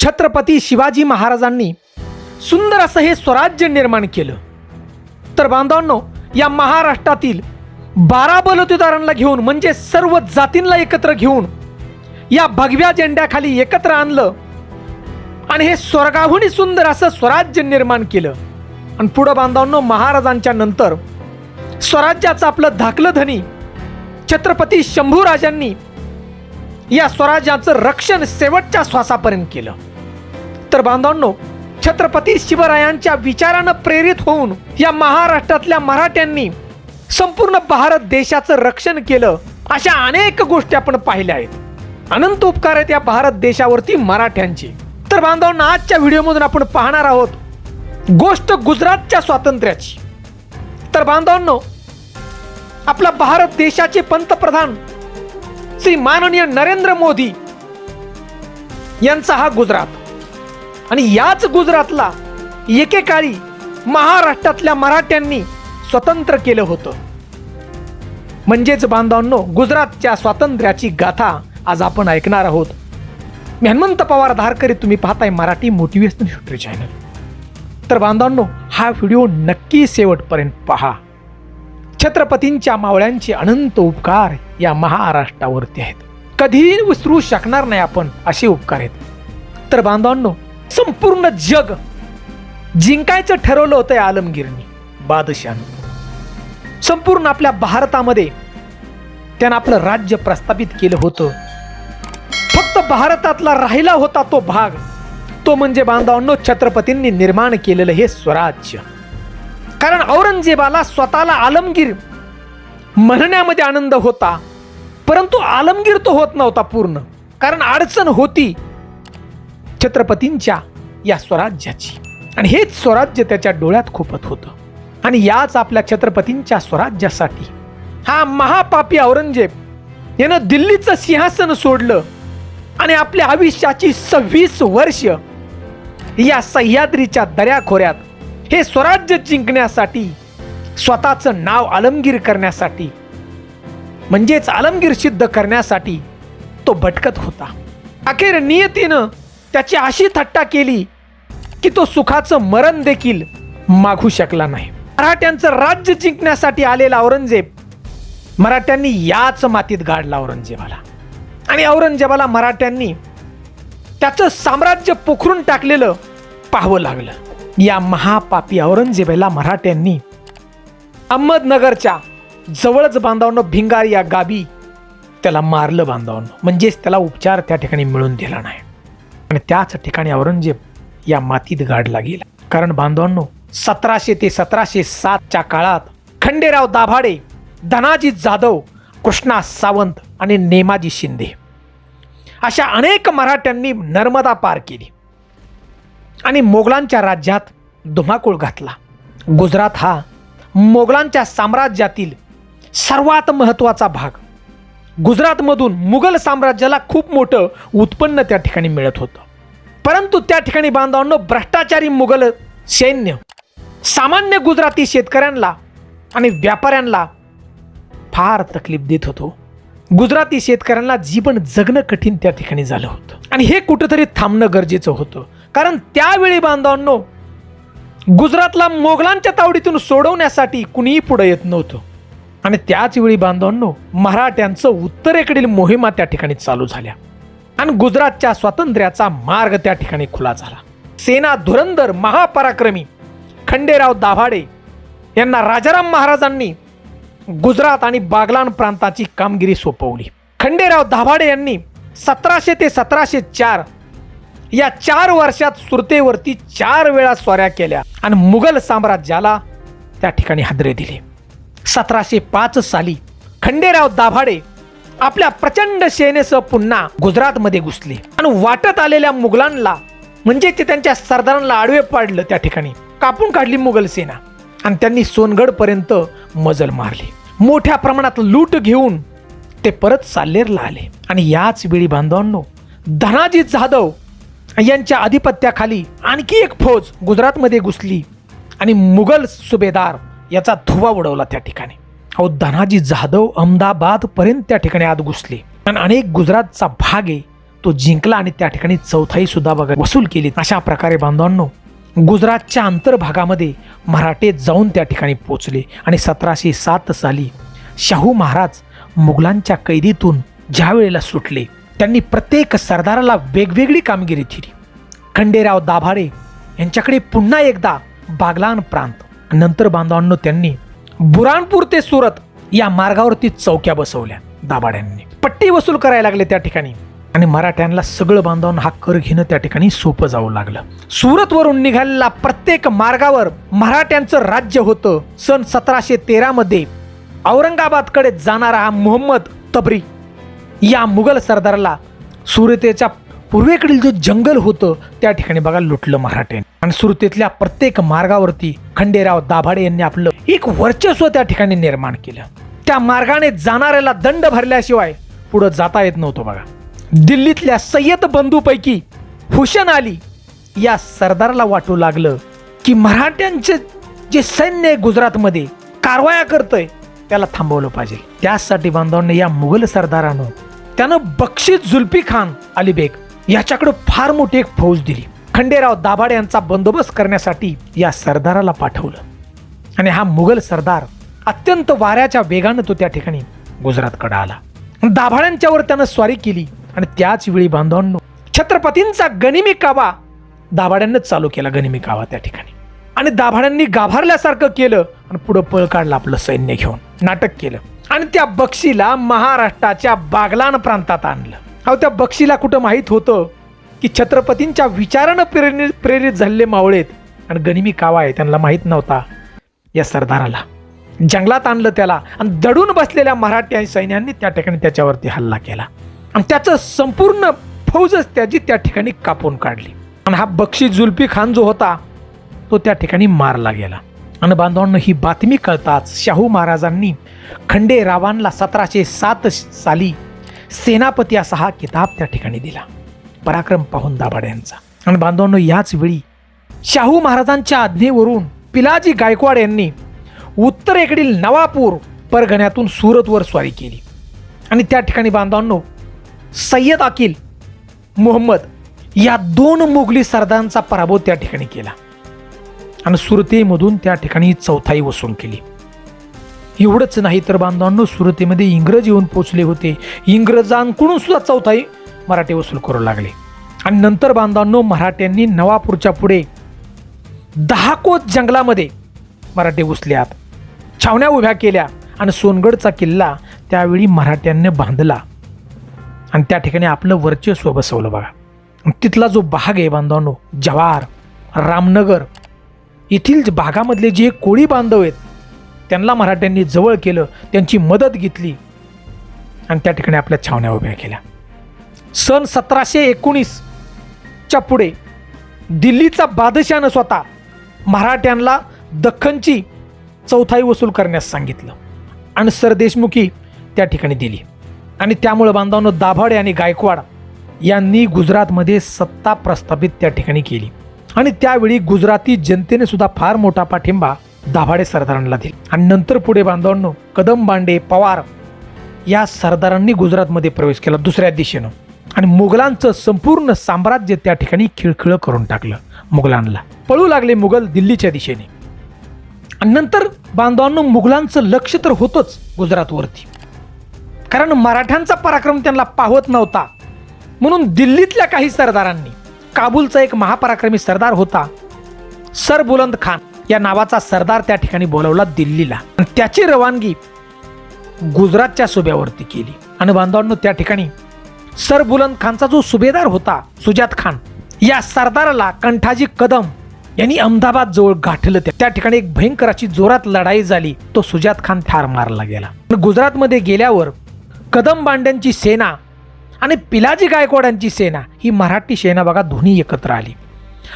छत्रपती शिवाजी महाराजांनी सुंदर असं हे स्वराज्य निर्माण केलं. तर बांधवांनो या महाराष्ट्रातील बारा बलुतेदारांना घेऊन म्हणजे सर्व जातींना एकत्र घेऊन या भगव्या झेंड्याखाली एकत्र आणलं आणि हे स्वर्गाहूनही सुंदर असं स्वराज्य निर्माण केलं. आणि पुढं बांधवांनो महाराजांच्या नंतर स्वराज्याचं आपलं धाकलं धनी छत्रपती शंभूराजांनी या स्वराज्याचं रक्षण शेवटच्या श्वासापर्यंत केलं. तर बांधवांनो छत्रपती शिवरायांच्या विचारानं प्रेरित होऊन या महाराष्ट्रातल्या मराठ्यांनी संपूर्ण भारत देशाचं रक्षण केलं अशा अनेक गोष्टी आपण पाहिल्या आहेत. अनंत उपकार आहेत या भारत देशावरती मराठ्यांचे. तर बांधवांना आजच्या व्हिडिओमधून आपण पाहणार आहोत गोष्ट गुजरातच्या स्वातंत्र्याची. तर बांधवांनो आपला भारत देशाचे पंतप्रधान श्री माननीय नरेंद्र मोदी यांचा हा गुजरात. आणि याच गुजरातला एकेकाळी महाराष्ट्रातल्या मराठ्यांनी स्वतंत्र केलं होतं. म्हणजेच बांधवांनो गुजरातच्या स्वातंत्र्याची गाथा आज आपण ऐकणार आहोत. मी हनुमंत पवार धारकरी तुम्ही पाहताय मराठी मोटिवेशनल हिस्ट्री चॅनल तर बांधवांनो हा व्हिडिओ नक्की शेवटपर्यंत पहा. छत्रपतींच्या मावळ्यांचे अनंत उपकार या महाराष्ट्रावरती आहेत. कधीही विसरू शकणार नाही आपण असे उपकार आहेत. तर बांधवांनो संपूर्ण जग जिंकायचं ठरवलं होतं या आलमगीरनी बादशाहनं. संपूर्ण आपल्या भारतामध्ये त्यानं आपलं राज्य प्रस्थापित केलं होतं. फक्त भारतातला राहिला होता तो भाग तो म्हणजे बांधवांनो छत्रपतींनी निर्माण केलेलं हे स्वराज्य. कारण औरंगजेबाला स्वतःला आलमगीर म्हणण्यामध्ये आनंद होता परंतु आलमगीर तो होत नव्हता पूर्ण. कारण अडचण होती छत्रपतींच्या या स्वराज्याची. आणि हेच स्वराज्य त्याच्या डोळ्यात खोपत होतं. आणि याच आपल्या छत्रपतींच्या स्वराज्यासाठी हा महापापी औरंगजेब यानं दिल्लीचं सिंहासन सोडलं आणि आपल्या आयुष्याची सव्वीस वर्ष या सह्याद्रीच्या दऱ्याखोऱ्यात हे स्वराज्य जिंकण्यासाठी स्वतःचं नाव आलमगीर करण्यासाठी म्हणजेच आलमगीर सिद्ध करण्यासाठी तो भटकत होता. अखेर नियतीनं त्याची अशी थट्टा केली की तो सुखाचं मरण देखील मागू शकला नाही. मराठ्यांचं राज्य जिंकण्यासाठी आलेला औरंगजेब मराठ्यांनी याच मातीत गाडला औरंगजेबाला. आणि औरंगजेबाला मराठ्यांनी त्याचं साम्राज्य पोखरून टाकलेलं पाहावं लागलं. या महापापी औरंगजेबाला मराठ्यांनी अहमदनगरच्या जवळच बांधावनं भिंगार या गावी त्याला मारलं बांधावनं म्हणजेच त्याला उपचार त्या ठिकाणी मिळून दिला नाही. आणि त्याच ठिकाणी औरंगजेब या मातीत गाडला गेला. कारण बांधवांनो सतराशे ते सतराशे सातच्या काळात खंडेराव दाभाडे धनाजी जाधव कृष्णा सावंत आणि नेमाजी शिंदे अशा अनेक मराठ्यांनी नर्मदा पार केली आणि मोगलांच्या राज्यात धुमाकूळ घातला. गुजरात हा मोगलांच्या साम्राज्यातील सर्वात महत्त्वाचा भाग. गुजरातमधून मुघल साम्राज्याला खूप मोठं उत्पन्न त्या ठिकाणी मिळत होतं. परंतु त्या ठिकाणी बांधवांनो भ्रष्टाचारी मुघल सैन्य सामान्य गुजराती शेतकऱ्यांना आणि व्यापाऱ्यांना फार तकलीफ देत होतो. गुजराती शेतकऱ्यांना जीवन जगणं कठीण त्या ठिकाणी झालं होतं. आणि हे कुठंतरी थांबणं गरजेचं होतं. कारण त्यावेळी बांधवांनो गुजरातला मोगलांच्या तावडीतून सोडवण्यासाठी कुणीही पुढे येत नव्हतं. आणि त्याचवेळी बांधवांनो मराठ्यांचं उत्तरेकडील मोहिमा त्या ठिकाणी चालू झाल्या. आणि गुजरातच्या स्वातंत्र्याचा मार्ग त्या ठिकाणी खुला झाला. सेना धुरंधर महापराक्रमी खंडेराव दाभाडे यांना राजाराम महाराजांनी गुजरात आणि बागलान प्रांताची कामगिरी सोपवली. खंडेराव दाभाडे यांनी सतराशे ते सतराशे चार या चार वर्षात सुरतेवरती चार वेळा स्वाऱ्या केल्या आणि मुघल साम्राज्याला त्या ठिकाणी हादरे दिले. सतराशे पाच साली खंडेराव दाभाडे आपल्या प्रचंड सेनेसह पुन्हा गुजरातमध्ये घुसले. आणि वाटत आलेल्या मुघलांना म्हणजे ते त्यांच्या सरदारांना आडवे पाडलं त्या ठिकाणी. कापून काढली मुघल सेना. आणि त्यांनी सोनगड पर्यंत मजल मारली. मोठ्या प्रमाणात लूट घेऊन ते परत साल्लेरला आले. आणि याच वेळी बांधवांनो धनाजी जाधव यांच्या आधिपत्याखाली आणखी एक फौज गुजरातमध्ये घुसली. आणि मुघल सुभेदार याचा धुवा उडवला त्या ठिकाणी. अहो धनाजी जाधव अहमदाबादपर्यंत त्या ठिकाणी आत घुसले. आणि अनेक गुजरातचा भाग आहे तो जिंकला आणि त्या ठिकाणी चौथाई सुद्धा बघा वसूल केली. अशा प्रकारे बांधवांनो गुजरातच्या अंतर्भागामध्ये मराठे जाऊन त्या ठिकाणी पोचले आणि सतराशे सात साली शाहू महाराज मुघलांच्या कैदीतून ज्या वेळेला सुटले त्यांनी प्रत्येक सरदाराला वेगवेगळी कामगिरी दिली. खंडेराव दाभाडे यांच्याकडे पुन्हा एकदा बागलान प्रांत. नंतर बांधवांनो त्यांनी बुराणपूर ते सुरत या मार्गावरती चौक्या बसवल्या दाभाड्यांनी. पट्टी वसूल करायला लागले त्या ठिकाणी. आणि मराठ्यांना सगळं बांधवांना हा कर घेणं त्या ठिकाणी सोपं जाऊ लागलं. सुरतवरून निघालेला प्रत्येक मार्गावर मराठ्यांचं राज्य होतं. सन सतराशे तेरा मध्ये औरंगाबादकडे जाणारा हा मोहम्मद तबरी या मुघल सरदारला सुरतेच्या पूर्वेकडील जो जंगल होतं त्या ठिकाणी बघा लुटलं मराठ्याने. आणि सुरतेतल्या प्रत्येक मार्गावरती खंडेराव दाभाडे यांनी आपलं एक वर्चस्व त्या ठिकाणी निर्माण केलं. त्या मार्गाने जाणाऱ्याला दंड भरल्याशिवाय पुढं जाता येत नव्हतं बघा. दिल्लीतल्या सय्यद बंधूपैकी हुशन अली या सरदारला वाटू लागलं की मराठ्यांचे जे सैन्य गुजरातमध्ये कारवाया करतंय त्याला थांबवलं पाहिजे. त्यासाठी बांधवांनी या मुघल सरदारानं त्यानं बक्षीस जुल्फी खान अलीबेग याच्याकडे फार मोठी एक फौज दिली. खंडेराव दाभाडे यांचा बंदोबस्त करण्यासाठी या सरदाराला पाठवलं. आणि हा मुघल सरदार अत्यंत वाऱ्याच्या वेगानं तो त्या ठिकाणी गुजरातकडे आला. दाभाड्यांच्यावर त्यानं स्वारी केली आणि त्याच वेळी बांधवांनो छत्रपतींचा गनिमी कावा दाभाड्यांनी चालू केला गनिमी कावा त्या ठिकाणी. आणि दाभाड्यांनी गाभारल्यासारखं केलं आणि पुढं पळ काढलं आपलं सैन्य घेऊन नाटक केलं. आणि त्या बक्षीला महाराष्ट्राच्या बागलान प्रांतात आणलं. अहो त्या बक्षीला कुठं माहीत होतं की छत्रपतींच्या विचारानं प्रेरित प्रेरित झालेले मावळेत आणि गनिमी कावा आहे त्यांना माहीत नव्हता या सरदाराला. जंगलात आणलं त्याला आणि दडून बसलेल्या मराठी सैन्यांनी त्या ठिकाणी त्याच्यावरती हल्ला केला. आणि त्याचं संपूर्ण फौजच त्याची त्या ठिकाणी कापून काढली. आणि हा बक्षी जुल्फी खान जो होता तो त्या ठिकाणी मारला गेला. आणि बांधवांना ही बातमी कळताच शाहू महाराजांनी खंडेरावांना सतराशे सात साली सेनापती असा हा किताब त्या ठिकाणी दिला. पराक्रम पाहून दाभाडे यांचा. आणि बांधवांनो याच वेळी शाहू महाराजांच्या आज्ञेवरून पिलाजी गायकवाड यांनी उत्तरेकडील नवापूर परगण्यातून सुरतवर स्वारी केली. आणि त्या ठिकाणी बांधवांनो सय्यद अकिल मोहम्मद या दोन मुघली सरदारांचा पराभव त्या ठिकाणी केला. आणि सुरतेमधून त्या ठिकाणी चौथाई वसूल केली. एवढंच नाही तर बांधवांनो सुरतेमध्ये इंग्रज येऊन पोचले होते. इंग्रजांकडून सुद्धा चौथाई मराठी वसूल करू लागले. आणि नंतर बांधवांनो मराठ्यांनी नवापूरच्या पुढे दहा कोस जंगलामध्ये मराठे घुसल्यात छावण्या उभ्या केल्या आणि सोनगडचा किल्ला त्यावेळी मराठ्यांनी बांधला. आणि त्या ठिकाणी आपलं वर्चस्व बसवलं बघा. तिथला जो भाग आहे बांधवांनो जवार रामनगर येथील भागामधले जे कोळी बांधव आहेत त्यांना मराठ्यांनी जवळ केलं त्यांची मदत घेतली आणि त्या ठिकाणी आपल्या छावण्या उभ्या केल्या. सन सतराशे एकोणीसच्या पुढे दिल्लीचा बादशाहनं स्वतः मराठ्यांना दख्खनची चौथाई वसूल करण्यास सांगितलं आणि सरदेशमुखी त्या ठिकाणी दिली. आणि त्यामुळे बांधवांनो दाभाडे आणि गायकवाड यांनी गुजरातमध्ये सत्ता प्रस्थापित त्या ठिकाणी केली. आणि त्यावेळी गुजराती जनतेने सुद्धा फार मोठा पाठिंबा दाभाडे सरदारांना दिले. आणि नंतर पुढे बांधवांनो कदम बांडे पवार या सरदारांनी गुजरातमध्ये प्रवेश केला दुसऱ्या दिशेनं. आणि मुघलांचं संपूर्ण साम्राज्य त्या ठिकाणी खिळखिळ करून टाकलं मुघलांना. पळू लागले मुघल दिल्लीच्या दिशेने. आणि नंतर बांधवांनो मुघलांचं लक्ष तर होतंच गुजरातवरती. कारण मराठ्यांचा पराक्रम त्यांना पाहत नव्हता. म्हणून दिल्लीतल्या काही सरदारांनी काबूलचा एक महापराक्रमी सरदार होता सर बुलंद खान. या नावाचा सरदार त्या ठिकाणी बोलवला दिल्लीला. आणि त्याची रवानगी गुजरातच्या सुब्यावरती केली. आणि बांधवांनो त्या ठिकाणी सर बुलंद खानचा जो सुभेदार होता सुजात खान या सरदाराला कंठाजी कदम यांनी अहमदाबाद जवळ गाठलं. त्या- ठिकाणी एक भयंकर अशी जोरात लढाई झाली. तो सुजात खान ठार मारला गेला. गुजरातमध्ये गेल्यावर कदम बांड्यांची सेना आणि पिलाजी गायकवाडांची सेना ही मराठी सेना बघा दोन्ही एकत्र आली.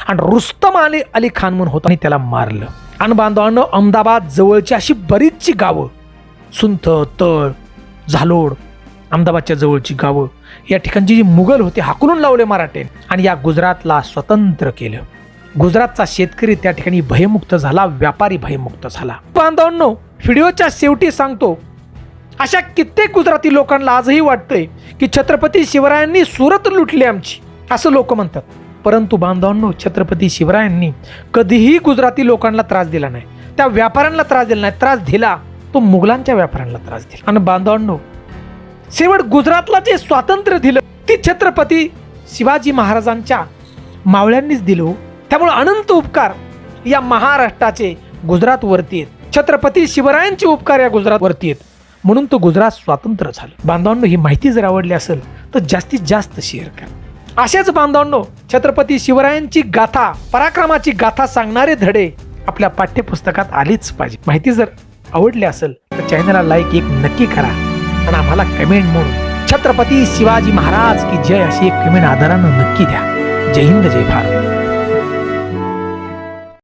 आणि रुस्तम अली अली खान म्हणून होता आणि त्याला मारलं. आणि बांधवांनो अहमदाबाद जवळची अशी बरीचशी गावं सुंथ तळ झालोड अहमदाबादच्या जवळची गावं या ठिकाणची जी मुघल होते हाकलून लावले मराठे आणि या गुजरातला स्वतंत्र केलं. गुजरातचा शेतकरी त्या ठिकाणी भयमुक्त झाला व्यापारी भयमुक्त झाला. बांधवांनो व्हिडिओच्या शेवटी सांगतो अशा कित्येक गुजराती लोकांना आजही वाटतंय की छत्रपती शिवरायांनी सुरत लुटली आमची असं लोक म्हणतात. परंतु बांधवांनो छत्रपती शिवरायांनी कधीही गुजराती लोकांना त्रास दिला नाही. त्या व्यापाऱ्यांना त्रास दिला नाही. त्रास दिला तो मुघलांच्या व्यापाऱ्यांना त्रास दिला. आणि बांधवांनो शेवट गुजरातला जे स्वातंत्र्य दिलं ती छत्रपती शिवाजी महाराजांच्या मावळ्यांनीच दिलं हो. त्यामुळे अनंत उपकार या महाराष्ट्राचे गुजरातवरती आहेत. छत्रपती शिवरायांचे उपकार या गुजरातवरती आहेत. म्हणून तो गुजरात स्वातंत्र्य झालं. बांधवांनो ही माहिती जर आवडली असेल तर जास्तीत जास्त शेअर करा. अशाच बांधवांनो छत्रपती शिवरायांची गाथा पराक्रमाची गाथा सांगणारे धडे आपल्या पाठ्यपुस्तकात आलीच पाहिजे. माहिती जर आवडली असेल तर चॅनलला लाईक एक नक्की करा आणि आम्हाला कमेंट म्हणून छत्रपती शिवाजी महाराज की जय अशी एक कमेंट आदरानं नक्की द्या. जय हिंद जय भारत.